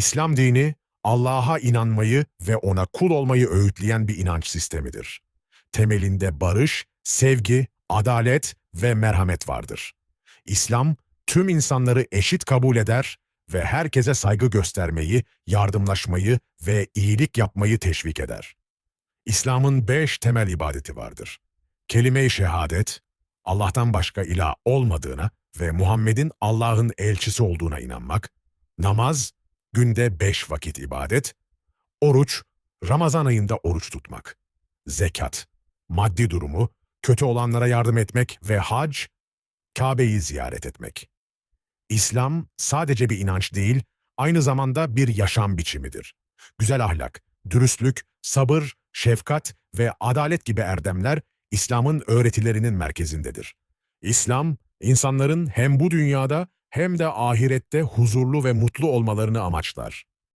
İslam dini, Allah'a inanmayı ve ona kul olmayı öğütleyen bir inanç sistemidir. Temelinde barış, sevgi, adalet ve merhamet vardır. İslam, tüm insanları eşit kabul eder ve herkese saygı göstermeyi, yardımlaşmayı ve iyilik yapmayı teşvik eder. İslam'ın beş temel ibadeti vardır. Kelime-i şehadet, Allah'tan başka ilah olmadığına ve Muhammed'in Allah'ın elçisi olduğuna inanmak, namaz, günde beş vakit ibadet, oruç, Ramazan ayında oruç tutmak, zekat, maddi durumu, kötü olanlara yardım etmek ve hac, Kabe'yi ziyaret etmek. İslam sadece bir inanç değil, aynı zamanda bir yaşam biçimidir. Güzel ahlak, dürüstlük, sabır, şefkat ve adalet gibi erdemler İslam'ın öğretilerinin merkezindedir. İslam, insanların hem bu dünyada hem de ahirette huzurlu ve mutlu olmalarını amaçlar.